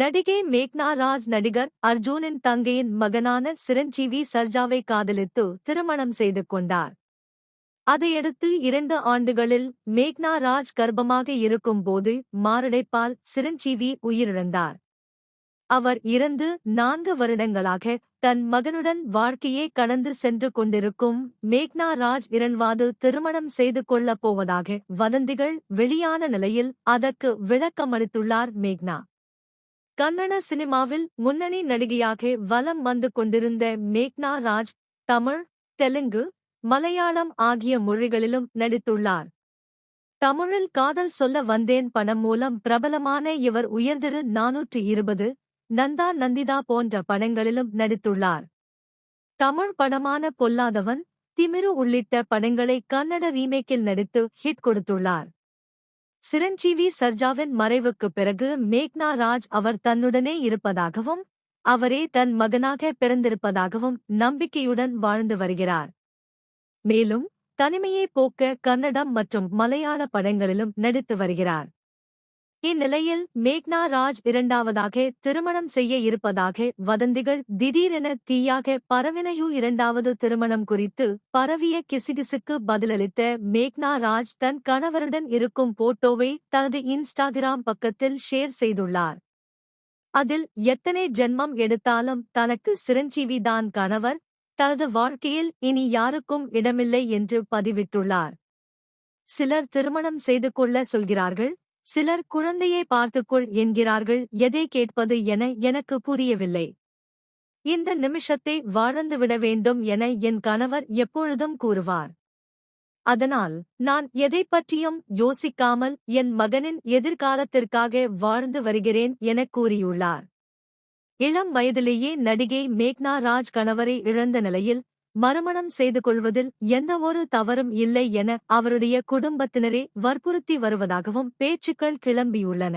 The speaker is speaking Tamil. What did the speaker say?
நடிகை மேக்னா ராஜ் நடிகர் அர்ஜுனின் தங்கையின் மகனான சிரஞ்சீவி சர்ஜாவை காதலித்து திருமணம் செய்து கொண்டார். அதையடுத்து இரண்டு ஆண்டுகளில் மேக்னா ராஜ் கர்ப்பமாக இருக்கும்போது மாரடைப்பால் சிரஞ்சீவி உயிரிழந்தார். அவர் இறந்து நான்கு வருடங்களாக தன் மகனுடன் வாழ்க்கையே கடந்து சென்று கொண்டிருக்கும் மேக்னா ராஜ் இரண்வாது திருமணம் செய்து கொள்ளப் போவதாக வதந்திகள் வெளியான நிலையில் அதற்கு விளக்கமளித்துள்ளார் மேக்னா. கன்னட சினிமாவில் முன்னணி நடிகையாக வலம் வந்து கொண்டிருந்த மேக்னா ராஜ் தமிழ் தெலுங்கு மலையாளம் ஆகிய மொழிகளிலும் நடித்துள்ளார். தமிழில் காதல் சொல்ல வந்தேன் படம் மூலம் பிரபலமான இவர் உயர்திரு நானூற்றி இருபது நந்தா நந்திதா போன்ற படங்களிலும் நடித்துள்ளார். தமிழ் படமான பொல்லாதவன் திமிரு உள்ளிட்ட படங்களை கன்னட ரீமேக்கில் நடித்து ஹிட் கொடுத்துள்ளார். சிரஞ்சீவி சர்ஜாவின் மறைவுக்குப் பிறகு மேக்னா ராஜ் அவர் தன்னுடனே இருப்பதாகவும் அவரே தன் மகனாக பிறந்திருப்பதாகவும் நம்பிக்கையுடன் வாழ்ந்து வருகிறார். மேலும் தனிமையை போக்க கன்னடம் மற்றும் மலையாள படங்களிலும் நடித்து வருகிறார். இந்நிலையில் மேக்னா ராஜ் இரண்டாவதாக திருமணம் செய்ய இருப்பதாக வதந்திகள் திடீரென தீயாக பரவினையு இரண்டாவது திருமணம் குறித்து பரவிய கிசுகிசுக்கு பதிலளித்த மேக்னா ராஜ் தன் கணவருடன் இருக்கும் போட்டோவை தனது இன்ஸ்டாகிராம் பக்கத்தில் ஷேர் செய்துள்ளார். அதில் எத்தனை ஜென்மம் எடுத்தாலும் தனக்கு சிரஞ்சீவிதான் கணவர் தனது வாழ்க்கையில் இனி யாருக்கும் இடமில்லை என்று பதிவிட்டுள்ளார். சிலர் திருமணம் செய்து கொள்ள சொல்கிறார்கள் சிலர் குழந்தையை பார்த்துக்கொள் என்கிறார்கள் எதை கேட்பது என எனக்கு புரியவில்லை. இந்த நிமிஷத்தை வாழ்ந்துவிட வேண்டும் என என் கணவர் எப்பொழுதும் கூறுவார். அதனால் நான் எதை பற்றியும் யோசிக்காமல் என் மகனின் எதிர்காலத்திற்காக வாழ்ந்து வருகிறேன் எனக் கூறியுள்ளார். இளம் வயதிலேயே நடிகை மேக்னா ராஜ் கணவரை இழந்த நிலையில் மறுமணம் செய்து கொள்வதில் எந்தவொரு தவறும் இல்லை என அவருடைய குடும்பத்தினரே வற்புறுத்தி வருவதாகவும் பேச்சுக்கள் கிளம்பியுள்ளன.